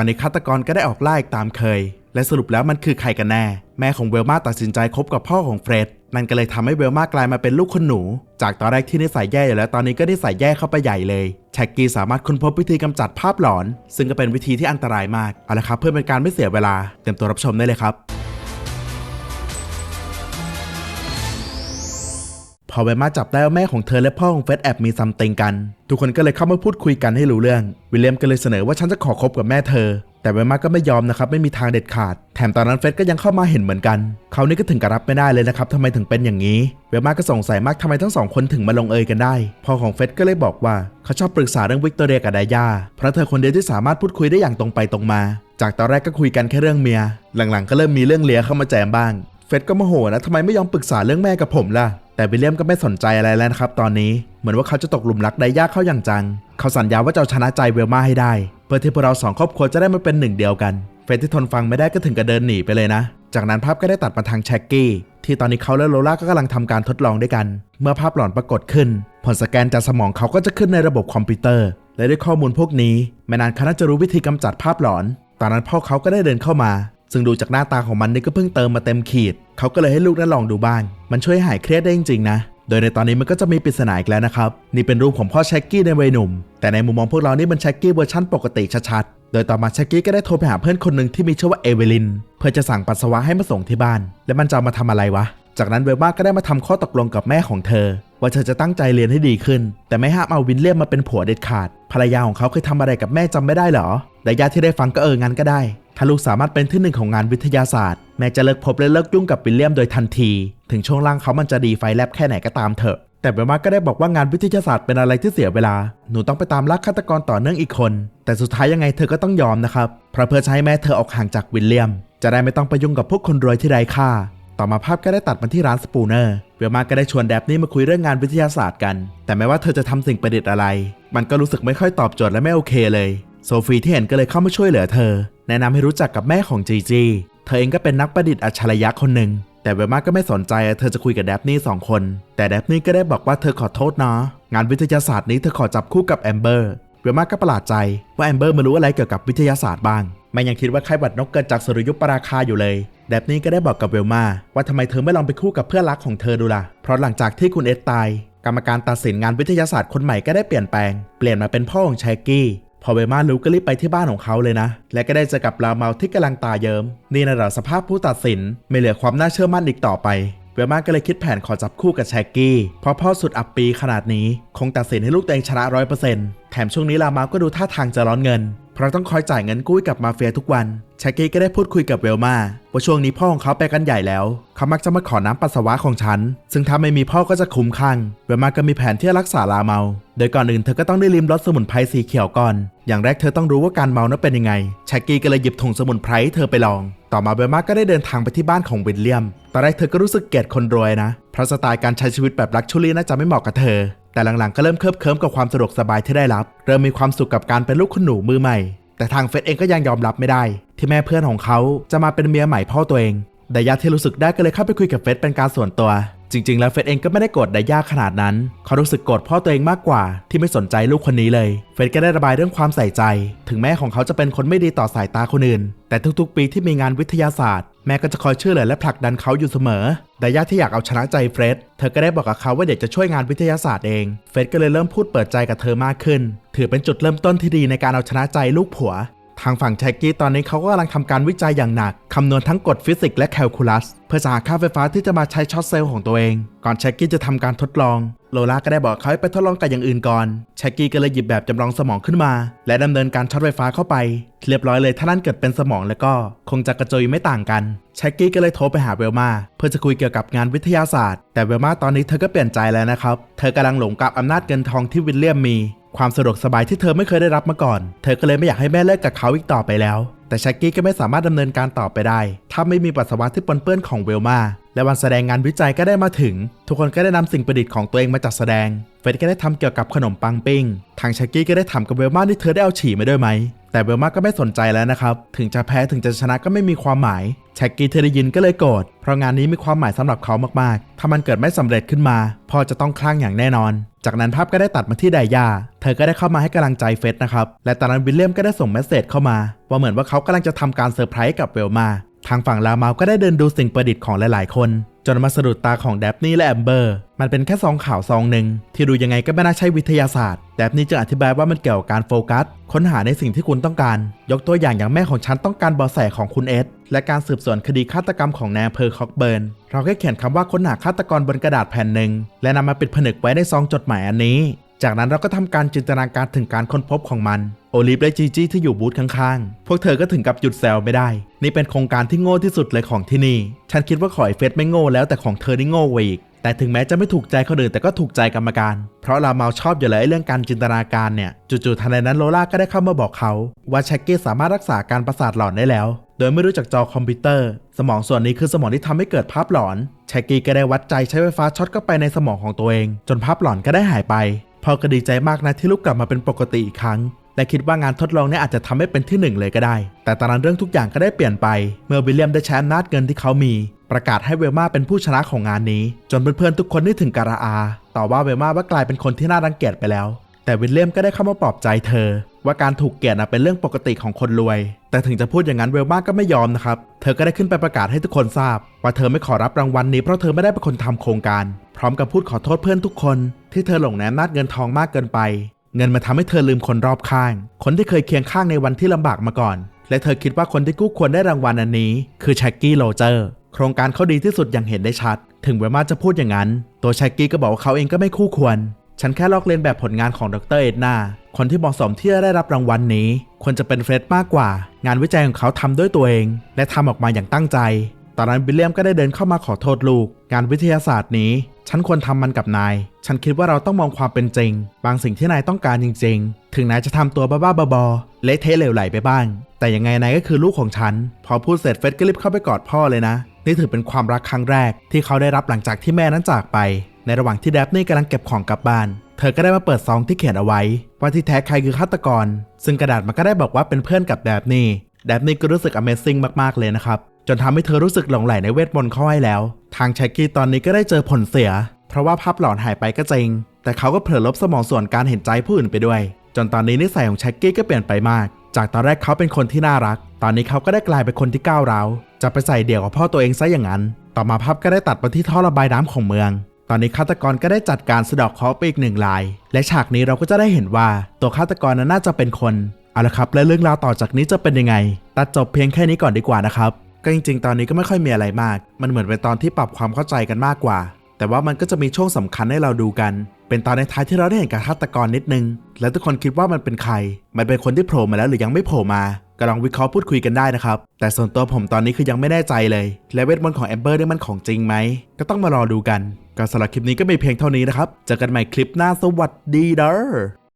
ตอนนี้ฆาตกรก็ได้ออกล่าอีกตามเคย และสรุปแล้วมันคือใครกันแน่ แม่ของเวลมาตัดสินใจคบกับพ่อของเฟร็ดนั่นก็เลยทำให้เวลมากลายมาเป็นลูกคนหนู จากตอนแรกที่นิสัยแย่อยู่แล้วตอนนี้ก็นิสัยแย่เข้าไปใหญ่เลยแช็กกี้สามารถค้นพบวิธีกำจัดภาพหลอน ซึ่งก็เป็นวิธีที่อันตรายมากเอาละครับเพื่อเป็นการไม่เสียเวลาเตรียมตัวรับชมได้เลยครับ พอเวมาจับได้ว่าแม่ของเธอและพ่อของเฟร็ดแอบมีซัมติงกัน ทุกคนก็เลยเข้ามาพูดคุยกันให้รู้เรื่อง วิลเลียมก็เลยเสนอว่าฉันจะขอคบกับแม่เธอ แต่เวมาก็ไม่ยอมนะครับไม่มีทางเด็ดขาด แถมตอนนั้นเฟร็ดก็ยังเข้ามาเห็นเหมือนกัน เขานี่ก็ถึงกับรับไม่ได้เลยนะครับทำไมถึงเป็นอย่างนี้ เวมาก็สงสัยมากทำไมทั้งสองคนถึงมาลงเอยกันได้ พ่อของเฟร็ดก็เลยบอกว่าเขาชอบปรึกษาเรื่องวิกตอเรียกับไดย่าเพราะเธอคนเดียวที่สามารถพูดคุยได้อย่างตรงไปตรงมา จากตอนแรกก็คุยกันแค่เรื่องเมีย หลังๆ ก็เริ่มมีเรื่องเลียเข้ามาแจมบ้าง เฟร็ดก็โมโหนะทำไมไม่ยอมปรึกษาเรื่องแม่กับผมล่ะ แต่วิลเลียมก็ไม่สนใจอะไรแล้วนะครับตอนนี้เหมือนว่าเขาจะตกหลุมรักไดย่าเข้าอย่างจัง เขาสัญญาว่าจะเอาชนะใจเวลมาให้ได้ เพื่อที่พวกเราสองครอบครัวจะได้มาเป็นหนึ่งเดียวกัน เฟรดที่ทนฟังไม่ได้ก็ถึงกับเดินหนีไปเลยนะ จากนั้นภาพก็ได้ตัดมาทางแช็กกี้ที่ตอนนี้เขาและโลล่าก็กำลังทำการทดลองด้วยกัน เมื่อภาพหลอนปรากฏขึ้น ผลสแกนจากสมองเขาก็จะขึ้นในระบบคอมพิวเตอร์ และด้วยข้อมูลพวกนี้ไม่นานเขาน่าจะรู้วิธีกำจัดภาพหลอนตอนนั้นพ่อเขาก็ได้เดินเข้ามา ซึ่งดูจากหน้าตาของมันนี่ก็เพิ่งเติมมาเต็มขีด เขาก็เลยให้ลูกนั้นลองดูบ้าง มันช่วยหายเครียดได้จริงๆนะ โดยในตอนนี้มันก็จะมีปริศนาอีกแล้วนะครับ นี่เป็นรูปของพ่อแช็กกี้ในวัยหนุ่ม แต่ในมุมมองพวกเรานี่มันแช็กกี้เวอร์ชั่นปกติชัดๆ โดยต่อมาแช็กกี้ก็ได้โทรไปหาเพื่อนคนหนึ่งที่มีชื่อว่าเอเวลิน เพื่อจะสั่งปัสสาวะให้มาส่งที่บ้าน และมันจะมาทำอะไรวะ จากนั้นเวลมาก็ได้มาทำข้อตกลงกับแม่ของเธอ ว่าเธอจะตั้งใจเรียนให้ดีขึ้น แต่ไม่ห้ามเอาวินเลียมมาเป็นผัวเด็ดขาด ภรรยาของเขาเคยทำอะไรกับแม่จำไม่ได้เหรอแต่ญาติที่ได้ฟังก็เอองั้นก็ได้ ถ้าลูกสามารถเป็นที่หนึ่งของงานวิทยาศาสตร์ แม่จะเลิกพบและเลิกยุ่งกับวิลเลียมโดยทันที ถึงช่วงล่างเขามันจะดีไฟแลบแค่ไหนก็ตามเถอะ แต่เบลมาก็ได้บอกว่างานวิทยาศาสตร์เป็นอะไรที่เสียเวลา หนูต้องไปตามล่าฆาตกรต่อเนื่องอีกคน แต่สุดท้ายยังไงเธอก็ต้องยอมนะครับเพราะเพื่อให้แม่เธอออกห่างจากวิลเลียม จะได้ไม่ต้องไปยุ่งกับพวกคนรวยที่ไร้ค่า ต่อมาภาพก็ได้ตัดมาที่ร้านสปูเนอร์ เวลมาก็ได้ชวนแดบนี่มาคุยเรื่องงานวิทยาศาสตร์กัน แต่แม้ว่าเธอจะทำสิ่งประดิษฐ์อะไร มันก็รู้สึกไม่ค่อยตอบโจทย์และไม่โอเคเลย โซฟีที่เห็นก็เลยเข้ามาช่วยเหลือเธอ แนะนำให้รู้จักกับแม่ของจีจีเธอเองก็เป็นนักประดิษฐ์อัจฉริยะคนหนึ่ง แต่เวลมาก็ไม่สนใจเธอจะคุยกับแดบนี่สองคน แต่แดบนี่ก็ได้บอกว่าเธอขอโทษนะงานวิทยาศาสตร์นี้เธอขอจับคู่กับแอมเบอร์เวลมาก็ประหลาดใจว่าแอมเบอร์มารู้อะไรเกี่ยวกับวิทยาศาสตร์บ้างไม่ยังคิดว่าไข้หวัดนกเกิดจากสุริยุปราคาอยู่เลยแดบนี่ก็ได้บอกกับเวลมาว่าทำไมเธอไม่ลองไปคู่กับเพื่อนรักของเธอดูล่ะ เพราะหลังจากที่คุณเอ็ดตาย กรรมการตัดสินงานวิทยาศาสตร์คนใหม่ก็ได้เปลี่ยนแปลง เปลี่ยนมาเป็นพ่อของชกี้ พอเวมารู้ก็รีบไปที่บ้านของเขาเลยนะ และก็ได้เจอกับลาเมาที่กำลังตาเยิม้มนี่นะเหรอสภาพผู้ตัดสินไม่เหลือความน่าเชื่อมั่นอีกต่อไปเวมาก็เลยคิดแผนขอจับคู่กับแชกกี้ เพราะพ่อสุดอับปีขนาดนี้ คงตัดสินให้ลูกตัวเองชนะร้อยเปอร์เซ็นต์แถมช่วงนี้ลามาก็ดูท่าทางจะร้อนเงิน เพราะต้องคอยจ่ายเงินกู้กับมาเฟียทุกวันแชกกี้ก็ได้พูดคุยกับเวลมาว่าช่วงนี้พ่อของเขาไปกันใหญ่แล้ว เขามักจะมาขอน้ำปัสสาวะของฉัน ซึ่งถ้าไม่มีพ่อก็จะคุ้มข้างเวลมาก็มีแผนที่จะรักษาลาเมา โดยก่อนอื่นเธอก็ต้องได้ลิมรสสมุนไพรสีเขียวก่อน อย่างแรกเธอต้องรู้ว่าการเมานั้นเป็นยังไงแชกกี้ก็เลยหยิบถุงสมุนไพรให้เธอไปลอง ต่อมาเวลมาก็ได้เดินทางไปที่บ้านของวิลเลียม ตอนแรกเธอก็รู้สึกเกลียดคนรวยนะ เพราะสไตล์การใช้ชีวิตแบบลักชัวรี่น่าจะไม่เหมาะกับเธอ แต่หลังๆก็เริ่มเคลิบเคลิ้มกับความสะดวกสบายที่ได้รับ เริ่มมีความสุขกับการเป็นลูกคุณหนูมือใหม่ แต่ทางเฟสเองก็ยังยอมรับไม่ได้ ที่แม่เพื่อนของเขาจะมาเป็นเมียใหม่พ่อตัวเอง แต่ยาที่รู้สึกได้ก็เลยเข้าไปคุยกับเฟสเป็นการส่วนตัว จริง ๆ แล้วเฟสเองก็ไม่ได้โกรธไดย่าขนาดนั้น เขารู้สึกโกรธพ่อตัวเองมากกว่า ที่ไม่สนใจลูกคนนี้เลย เฟสก็ได้ระบายเรื่องความใส่ใจ ถึงแม่ของเขาจะเป็นคนไม่ดีต่อสายตาคนอื่น แต่ทุกๆ ปีที่มีงานวิทยาศาสตร์ แม่ก็จะคอยช่วยเหลือและผลักดันเขาอยู่เสมอไดย่าที่อยากเอาชนะใจเฟรดเธอก็ได้บอกกับเขาว่าเด็กจะช่วยงานวิทยาศาสตร์เอง เฟรดก็เลยเริ่มพูดเปิดใจกับเธอมากขึ้น ถือเป็นจุดเริ่มต้นที่ดีในการเอาชนะใจลูกผัว ทางฝั่งแช็กกี้ตอนนี้เขาก็กำลังทำการวิจัยอย่างหนัก คำนวณทั้งกฎฟิสิกส์และแคลคูลัส เพื่อจะหาค่าไฟฟ้าที่จะมาใช้ช็อตเซลล์ของตัวเอง ก่อนแช็กกี้จะทำการทดลอง โลล่าก็ได้บอกเขาให้ไปทดลองกับอย่างอื่นก่อน แช็กกี้ก็เลยหยิบแบบจำลองสมองขึ้นมา และดำเนินการช็อตไฟฟ้าเข้าไป เรียบร้อยเลยถ้านั่นเกิดเป็นสมองแล้วก็ คงจะกระจุยไม่ต่างกัน แช็กกี้ก็เลยโทรไปหาเวลมาเพื่อจะคุยเกี่ยวกับงานวิทยาศาสตร์ แต่เวลมาตอนนี้เธอก็เปลี่ยนใจแล้วนะครับ เธอกำลังหลงกับอำนาจเงินทองที่วิลเลียมมี ความสะดวกสบายที่เธอไม่เคยได้รับมาก่อน เธอก็เลยไม่อยากให้แม่เลิกกับเขาอีกต่อไปแล้ว แต่ชักกี้ก็ไม่สามารถดำเนินการต่อไปได้ ถ้าไม่มีปัสสาวะที่ปนเปื้อนของเวลมา และวันแสดงงานวิจัยก็ได้มาถึง ทุกคนก็ได้นำสิ่งประดิษฐ์ของตัวเองมาจัดแสดง เฟรดก็ได้ทำเกี่ยวกับขนมปังปิ้ง ทางชักกี้ก็ได้ถามกับเวลมาที่เธอได้เอาฉี่มาด้วยไหม แต่เบลมาก็ไม่สนใจแล้วนะครับ ถึงจะแพ้ถึงจะชนะก็ไม่มีความหมายแช็กกี้เธอได้ยินก็เลยโกรธ เพราะงานนี้มีความหมายสำหรับเขามากๆ ถ้ามันเกิดไม่สำเร็จขึ้นมา พ่อจะต้องคลั่งอย่างแน่นอน จากนั้นภาพก็ได้ตัดมาที่ไดย่า เธอก็ได้เข้ามาให้กำลังใจเฟสนะครับ และตอนนั้นวิลเลียมก็ได้ส่งเมสเซจเข้ามา ว่าเหมือนว่าเขากำลังจะทำการเซอร์ไพรส์กับเวลมา ทางฝั่งลาเมาก็ได้เดินดูสิ่งประดิษฐ์ของหลายๆ คน จนมาสะดุดตาของแดฟนี่และแอมเบอร์ มันเป็นแค่ซองข่าวซองหนึ่งที่ดูยังไงก็ไม่น่าใช่วิทยาศาสตร์ แดฟนี่จึงอธิบายว่ามันเกี่ยวกับการโฟกัส ค้นหาในสิ่งที่คุณต้องการ ยกตัวอย่างอย่างแม่ของฉันต้องการเบาะแสของคุณเอสและการสืบสวนคดีฆาตกรรมของนายอำเภอคอกเบิร์น เราแค่เขียนคำว่าค้นหาฆาตกรบนกระดาษแผ่นหนึ่งและนำมาปิดผนึกไว้ในซองจดหมายอันนี้ จากนั้นเราก็ทำการจินตนาการถึงการค้นพบของมัน โอลิฟและจีจี้ที่อยู่บูธข้างๆ พวกเธอก็ถึงกับหยุดแซวไม่ได้ นี่เป็นโครงการที่โง่ที่สุดเลยของที่นี่ ฉันคิดว่าขอยเฟสไม่โง่แล้วแต่ของเธอนี่โง่กว่าอีก แต่ถึงแม้จะไม่ถูกใจคนอื่นแต่ก็ถูกใจกรรมการ เพราะลาเมาชอบอยู่แล้วเรื่องการจินตนาการเนี่ย จู่ๆทันใดนั้นโลล่าก็ได้เข้ามาบอกเขา ว่าแช็กกี้สามารถรักษาการประสาทหลอนได้แล้ว โดยไม่รู้จักจอคอมพิวเตอร์ สมองส่วนนี้คือสมองที่ทำให้เกิดภาพหลอน แช็กกี้ก็ได้วัดใจใช้ไฟฟ้าช็อตเข้าไปในสมองของตัวเอง จนภาพหลอนก็ได้หายไป พอก็ดีใจมากนะที่ลูกกลับมาเป็นปกติอีกครั้ง และคิดว่างานทดลองนี่ยอาจจะทำให้เป็นที่หนึ่งเลยก็ได้ แต่ตอนนั้นเรื่องทุกอย่างก็ได้เปลี่ยนไป เมื่อวิลเลียมได้ใช้อำนาจเงินที่เขามี ประกาศให้เวลมาเป็นผู้ชนะของงานนี้ จนเพื่อนๆทุกคนได้ถึงการอา ต่อว่าเวลมาว่ากลายเป็นคนที่น่ารังเกียจไปแล้ว แต่วิลเลียมก็ได้เข้ามาปลอบใจเธอ ว่าการถูกเกลียดเป็นเรื่องปกติของคนรวย แต่ถึงจะพูดอย่างนั้นเวลมาก็ไม่ยอมนะครับ เธอก็ได้ขึ้นไปประกาศให้ทุกคนทราบ ว่าเธอไม่ขอรับรางวัลนี้เพราะเธอไม่ได้เป็นคนทำโครงการ พร้อมกับพูดขอโทษเพื่อนทุกคน ที่เธอหลงแนมนาดเงินทองมากเกินไป เงินมาทำให้เธอลืมคนรอบข้าง คนที่เคยเคียงข้างในวันที่ลำบากมาก่อน และเธอคิดว่าคนที่กู้ควรได้รางวัลอันนี้ คือแช็กกี้โรเจอร์โครงการเขาดีที่สุดอย่างเห็นได้ชัด ถึงเวลมาจะพูดอย่างนั้น ตัวแช็กกี้ก็บอกว่าเขาเองก็ไม่คู่ควร ฉันแค่ลอกเลียนแบบผลงานของดรเอ็ดนาคนที่เหมาะสมที่จะได้รับรางวัลนี้ ควรจะเป็นเฟร็ดมากกว่า งานวิจัยของเขาทำด้วยตัวเอง และทำออกมาอย่างตั้งใจตอนนั้นวิลเลียมก็ได้เดินเข้ามาขอโทษลูก งานวิทยาศาสตร์นี้ ฉันควรทำมันกับนาย ฉันคิดว่าเราต้องมองความเป็นจริง บางสิ่งที่นายต้องการจริง ๆ ถึงนายจะทำตัวบ้าๆบอๆเละเทะเหลวไหลไปบ้าง แต่ยังไงนายก็คือลูกของฉัน พอพูดเสร็จเฟร็ดก็รีบเข้าไปกอดพ่อเลยนะ นี่ถือเป็นความรักครั้งแรก ที่เขาได้รับหลังจากที่แม่นั้นจากไป ในระหว่างที่แดฟนี่กำลังเก็บของกลับบ้าน เธอก็ได้มาเปิดซองที่เขียนเอาไว้ ว่าที่แท้ใครคือฆาตกร ซึ่งกระดาษมันก็ได้บอกว่าเป็นเพื่อนกับแดฟนี่แดฟนี่ก็รู้สึก Amazing มากๆเลยนะครับ จนทำให้เธอรู้สึกหลงใหลในเวทมนต์เข้าให้แล้ว ทางแช็กกี้ตอนนี้ก็ได้เจอผลเสีย เพราะว่าภาพหลอนหายไปก็จริง แต่เขาก็เผลอลบสมองส่วนการเห็นใจผู้อื่นไปด้วย จนตอนนี้นิสัยของแช็กกี้ก็เปลี่ยนไปมาก จากตอนแรกเขาเป็นคนที่น่ารัก ตอนนี้เขาก็ได้กลายเป็นคนที่ก้าวร้าวจะไปใส่เดี่ยวกับพ่อตัวเองซะอย่างนั้น ต่อมาภาพก็ได้ตัดไปที่ท่อระบายน้ำของเมืองตอนนี้ฆาตกรก็ได้จัดการสะดอกเคราะห์ไปอีกหนึ่งลาย และฉากนี้เราก็จะได้เห็นว่าตัวฆาตกรนั้นน่าจะเป็นคน เอาละครับ และเรื่องราวต่อจากนี้จะเป็นยังไง ตัดจบเพียงแค่นี้ก่อนดีกว่านะครับ ก็จริงๆ ตอนนี้ก็ไม่ค่อยมีอะไรมาก มันเหมือนเป็นตอนที่ปรับความเข้าใจกันมากกว่า แต่ว่ามันก็จะมีช่วงสำคัญให้เราดูกัน เป็นตอนในท้ายที่เราได้เห็นการฆาตกรนิดนึง แล้วทุกคนคิดว่ามันเป็นใคร มันเป็นคนที่โผล่มาแล้วหรือยังไม่โผล่มาก็ลองวิเคราะห์พูดคุยกันได้นะครับ แต่ส่วนตัวผมตอนนี้คือยังไม่แน่ใจเลย และเวทมนต์ของแอมเบอร์นี่มันของจริงไหม ก็ต้องมารอดูกัน ก็สำหรับคลิปนี้ก็มีเพียงเท่านี้นะครับ เจอกันใหม่คลิปหน้าสวัสดีเด้อ